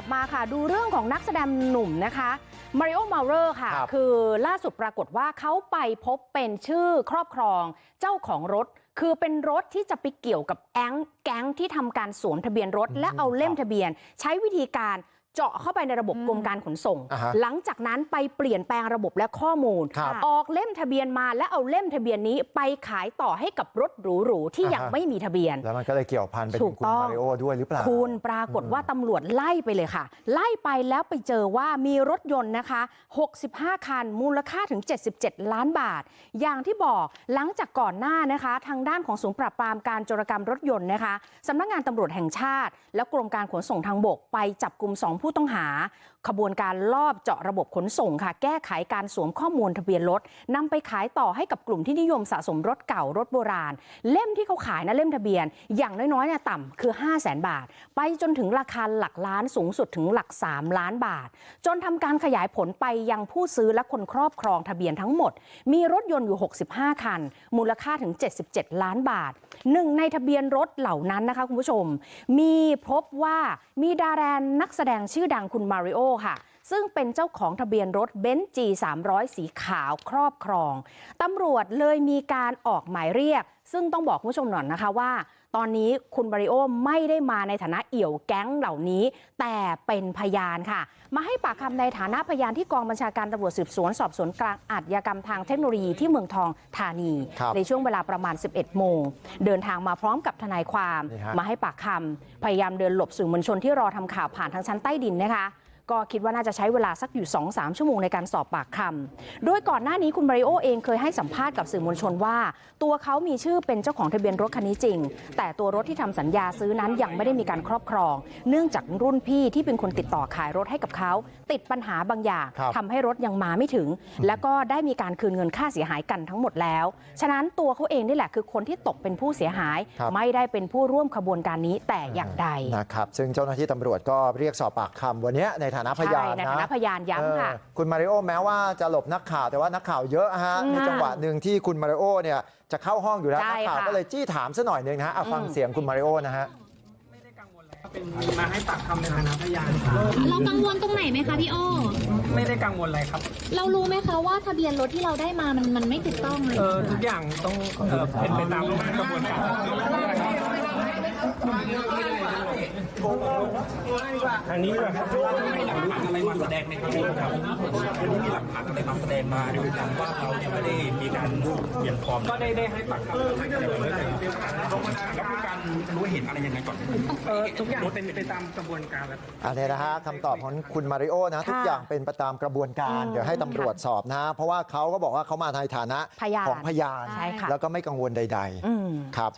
ลับมาค่ะ ดูเรื่องของนักแสดงหนุ่มนะคะมาริโอมาเรอร์ค่ะครับคือล่าสุดปรากฏว่าเขาไปพบเป็นชื่อครอบครองเจ้าของรถ คือเป็นรถที่จะไปเกี่ยวกับแองแก๊งที่ทำการสวมทะเบียนรถ และเอาเล่มทะเบียน ใช้วิธีการ เจาะเข้าไปในระบบกรมการขนส่งอ่าฮะหลังจากนั้นไปเปลี่ยนแปลงระบบและข้อมูลครับออกเล่มทะเบียนมาและเอาเล่มทะเบียนนี้ไปขายต่อให้กับรถหรูๆที่ยังอ่าฮะไม่มีทะเบียนแล้วมันก็เลยเกี่ยวพันไปถูถึงกคุณต้องมาริโอด้วยหรือเปล่าคุณปรากฏว่าตำรวจไล่ไปเลยค่ะ ไล่ไปแล้วไปเจอว่ามีรถยนต์นะคะ65 คันมูลค่าถึง 77 ล้านบาท อย่างที่บอกหลังจากก่อนหน้านะคะ ทางด้านของศูนย์ปราบปรามการโจรกรรมรถยนต์นะคะสำนักงานตำรวจแห่งชาติ และกรมการขนส่งทางบกไปจับกลุ่มสองผู้ต้องหาขบวนการลอบเจาะระบบขนส่งค่ะแก้ไขการสวมข้อมูลทะเบียนรถนำไปขายต่อให้กับกลุ่มที่นิยมสะสมรถเก่ารถโบราณ เล่มที่เขาขายนะเล่มทะเบียน อย่างน้อยๆเนี่ยต่ำคือ 5 0 0แสนบาท ไปจนถึงราคาหลักล้านสูงสุดถึงหลัก 3 ล้านบาท จนทำการขยายผลไปยังผู้ซื้อและคนครอบครองทะเบียนทั้งหมด มีรถยนต์อยู่ 65 คัน มูลค่าถึง 77 ล้านบาทหนึ่งในทะเบียนรถเหล่านั้นนะคะคุณผู้ชม มีพบว่ามีดารานักแสดงชื่อดังคุณมาริโอค่ะ ซึ่งเป็นเจ้าของทะเบียนรถเบนซ์ G 300สีขาวครอบครองตำรวจเลยมีการออกหมายเรียก ซึ่งต้องบอกคุณผู้ชมหน่อยนะคะว่า ตอนนี้คุณมาริโอไม่ได้มาในฐานะเอี่ยวแก๊งเหล่านี้ แต่เป็นพยานค่ะ มาให้ปากคำในฐานะพยานที่กองบัญชาการตำรวจสืบสวนสอบสวนกลางอาชญากรรมทางเทคโนโลยีที่เมืองทองธานี ในช่วงเวลาประมาณ 11 โมง เดินทางมาพร้อมกับทนายความ มาให้ปากคำพยายามเดินหลบสื่อมวลชนที่รอทำข่าวผ่านทางชั้นใต้ดินนะคะ ก็คิดว่าน่าจะใช้เวลาสักอยู่ 2-3 ชั่วโมงในการสอบปากคำโดยก่อนหน้านี้คุณมาริโอเองเคยให้สัมภาษณ์กับสื่อมวลชนว่า ตัวเขามีชื่อเป็นเจ้าของทะเบียนรถคันนี้จริง แต่ตัวรถที่ทำสัญญาซื้อนั้นยังไม่ได้มีการครอบครอง เนื่องจากรุ่นพี่ที่เป็นคนติดต่อขายรถให้กับเขา ติดปัญหาบางอย่างครับทำให้รถยังมาไม่ถึง แล้วก็ได้มีการคืนเงินค่าเสียหายกันทั้งหมดแล้ว ฉะนั้นตัวเขาเองนี่แหละคือคนที่ตกเป็นผู้เสียหายครับไม่ได้เป็นผู้ร่วมขบวนการนี้แต่อย่างใดนะครับซึ่งเจ้าหน้าที่ตำรวจก็เรียกสอบปากคำวันเนี้ยในฐานะพยานใช่ในนะฐานะพยานย้ำค่ะเออคุณมาริโอแม้ว่าจะหลบนักข่าวแต่ว่านักข่าวเยอะฮะอืมในจังหวะหนึ่งที่คุณมาริโอเนี่ยจะเข้าห้องอยู่แล้วใช่นักข่าวค่ะก็เลยจี้ถามซะหน่อยหนึ่งนะฮะเอาฟังอืมเสียงคุณมาริโอนะฮะไม่ได้กังวลอะไรครับเป็นมาให้ปากคำในฐานะพยานครับเรากังวลตรงไหนไหมคะพี่โอไม่ได้กังวลอะไรครับ เรารู้ไหมคะว่าทะเบียนรถที่เราได้มามันมันไม่ถูกต้องเลยเออทุกอย่างต้องเออเป็นไปตามกระบวนการ ทางนี้ด้วยครับมีหลักฐานอะไรมาแสดงไหมครับครับวันนี้มีหลักฐานอะไรมาแสดงมายืนยันว่าเราเนี่ยไม่ได้มีการเปลี่ยนฟอร์มก็ได้ได้ให้ปากคำแล้วมีการรู้เห็นอะไรยังไงก่อนเออทุกอย่างเป็นไปตามกระบวนการอันนี้นะฮะคำตอบของคุณมาริโอนะทุกอย่างเป็นไปตามกระบวนการ เดี๋ยวให้ตำรวจสอบนะ เพราะว่าเขาก็บอกว่าเขามาในฐานะของพยานแล้วก็ไม่กังวลใด ๆ ครับ